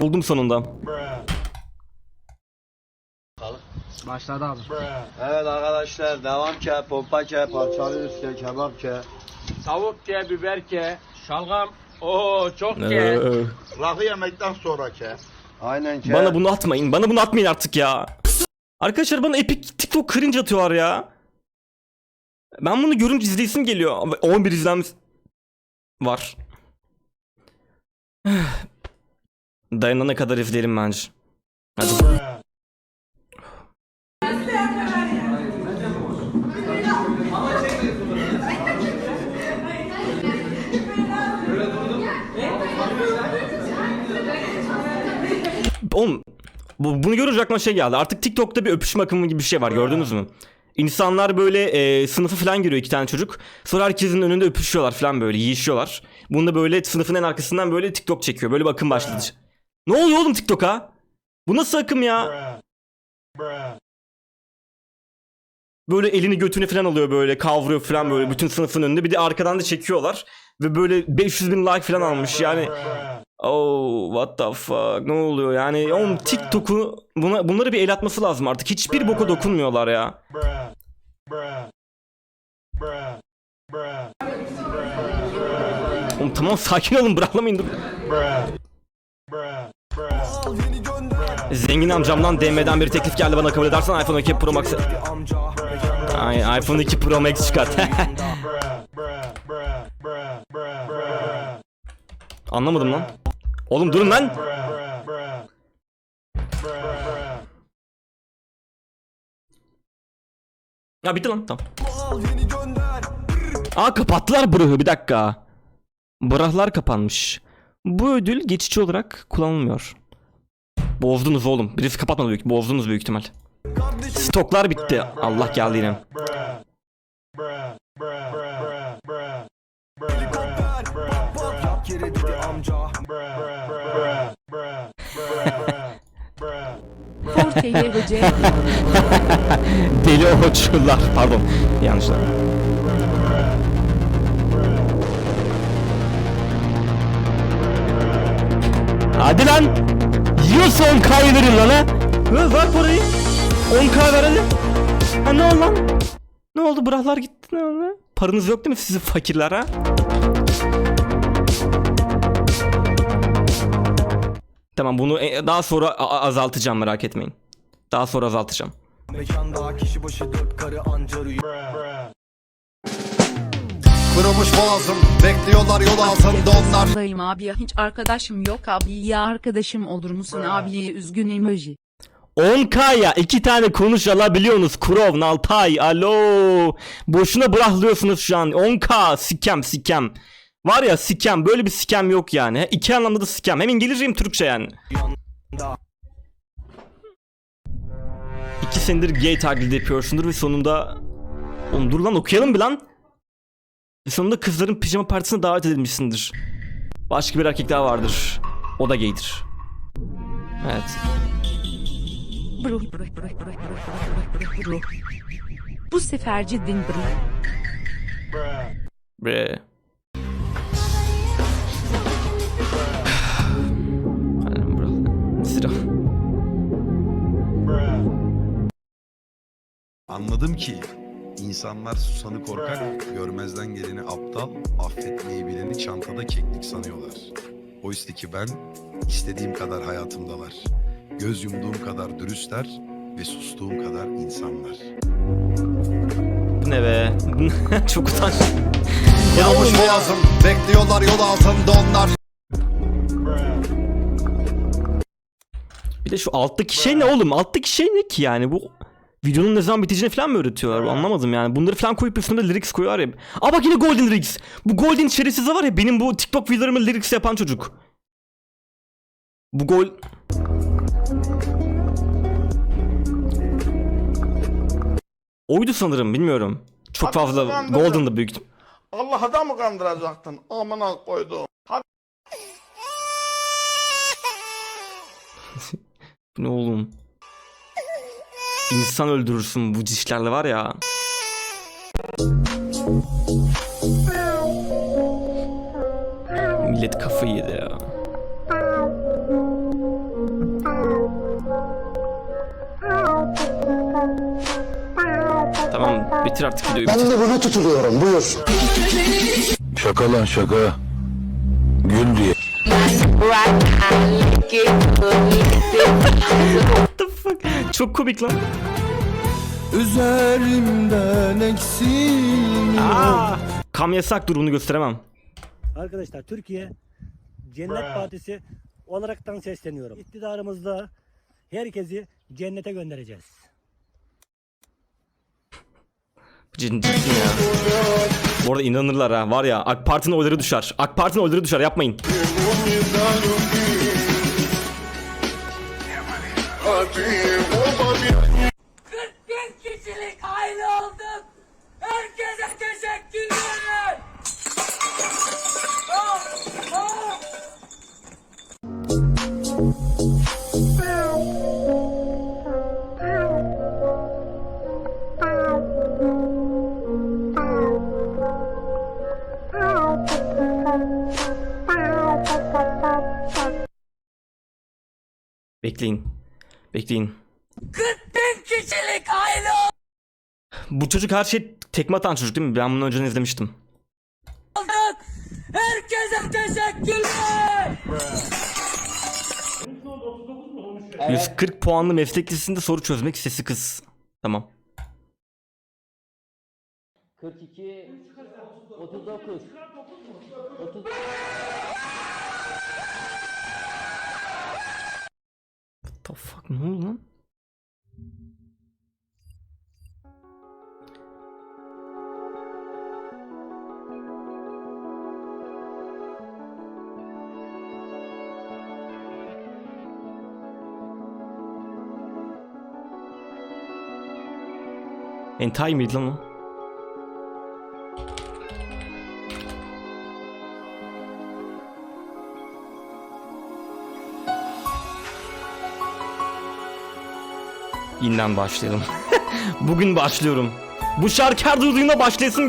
Buldum sonunda. Başladı abi. Evet arkadaşlar devam ke, pompa ke, parçalıyoruz ke, kebap ke. Tavuk ke, biber ke, şalgam. Oo çok ke. Rakı yemekten sonra ke. Aynen ke. bana bunu atmayın. Bana bunu atmayın artık ya. Arkadaşlar bana Epic TikTok cringe atıyorlar ya. Ben bunu görünce izleyesim geliyor. 11 izlenmiş var. Dayanana kadar izleyelim bence. Hadi. Oğlum bu, bunu görünce aklıma şey geldi. Artık TikTok'ta bir öpüşme akımı gibi bir şey var gördünüz mü? İnsanlar böyle e, sınıfı falan giriyor iki tane çocuk. Sonra herkesin önünde öpüşüyorlar falan böyle yiyişiyorlar. Bunu da böyle sınıfın en arkasından böyle TikTok çekiyor. Böyle bir akım başladı. Ne oluyor oğlum TikTok'a? Bu nasıl akım ya? Böyle elini götüne falan alıyor böyle kavruyor falan böyle bütün sınıfın önünde. Bir de arkadan da çekiyorlar. Ve böyle 500 bin like falan almış yani. Oh what the fuck ne oluyor yani oğlum TikTok'u buna, bunları bir el atması lazım artık hiçbir boka dokunmuyorlar ya. Oğlum tamam sakin olun bıraklamayın dur. Zengin amcamdan DM'den bir teklif geldi bana kabul edersen iPhone 12 Pro Max Ay, iPhone 2 Pro Max çıkart. Anlamadım lan. Oğlum durun lan. Ya bitti lan tamam. Aa kapattılar bırahı bir dakika. Bırahlar kapanmış. Bu ödül geçici olarak kullanılmıyor. Bozdunuz oğlum. Birisi kapatmadı büyük. Bozdunuz büyük ihtimal. Stoklar bitti. Allah geldi yine. Deli oçular. Pardon. Yanlışlar. Hadi lan. Yiyorsa 10k'yı verin lan ha. Ver, ver parayı. 10k ver hadi. Ha ne oldu lan? Ne oldu bıraklar gitti ne oldu? Paranız yok değil mi sizin fakirler ha? Tamam bunu e, daha sonra azaltacağım merak etmeyin. Daha sonra azaltacağım. Mekanda kişi başı dört karı anca rüya Kırılmış boğazım bekliyorlar yol altında onlar. Dayım abi ya hiç arkadaşım yok abi ya arkadaşım olur musun abi üzgün emoji. 10K'ya iki tane konuş alabiliyorsunuz. Kurov, Nalpay, alo. Boşuna bıraklıyorsunuz şu an. 10K, sikem, sikem. Var ya sikem, böyle bir sikem yok yani. İki anlamda da sikem. Hem İngilizce hem Türkçe yani. İki senedir gay taklidi yapıyorsundur ve sonunda... Oğlum dur lan okuyalım bir lan. Ve sonunda kızların pijama partisine davet edilmişsindir. Başka bir erkek daha vardır. O da gaydir. Evet. Bu sefer ciddin. Bre. Sıra. Anladım ki insanlar susanı korkak, görmezden geleni aptal, affetmeyi bileni çantada keklik sanıyorlar. Oysa ki ben istediğim kadar hayatımdalar. Göz yumduğum kadar dürüstler ve sustuğum kadar insanlar. Bu ne be? Çok utanç. Kırılmış boğazım bekliyorlar yol altında onlar. Bir de şu alttaki şey ne oğlum? Alttaki şey ne ki yani? Bu videonun ne zaman biteceğini falan mı öğretiyorlar? Bu Anlamadım yani. Bunları falan koyup üstüne lyrics koyuyorlar ya. Aa bak yine Golden Lyrics. Bu Golden şerefsiz var ya benim bu TikTok videolarımı lyrics yapan çocuk. Bu gol... Oydu sanırım bilmiyorum. Çok fazla Golden'dı büyük Allah'a da mı kandıracaktın? Amına koydum. Bu Ne oğlum? İnsan öldürürsün bu dişlerle var ya. Millet kafayı yedi ya. Tamam bitir artık videoyu. Ben de buna tutuluyorum buyur. Şaka lan şaka. Gül diye. Çok komik lan. Üzerimden eksilmiyor Aa! Kam yasak dur bunu gösteremem. Arkadaşlar Türkiye Cennet Partisi olaraktan sesleniyorum. İktidarımızda herkesi cennete göndereceğiz. Ciddi ya. Bu arada inanırlar ha. Var ya AK Parti'nin oyları düşer. AK Parti'nin oyları düşer yapmayın. Bin kişilik aile olduk. Herkese teşekkürler. Oh, oh. Bekleyin. Bekleyin. 40 bin kişilik aile Bu çocuk her şey tekme atan çocuk değil mi? Ben bunu önceden izlemiştim. olduk. Herkese teşekkürler. 140 puanlı meslek soru çözmek sesi kız. Tamam. 42 39 30 What the fuck ne oldu lan? Hentai miydi lan o? İnden başlayalım. Bugün başlıyorum. Bu şarkı her duyduğumda başlayasın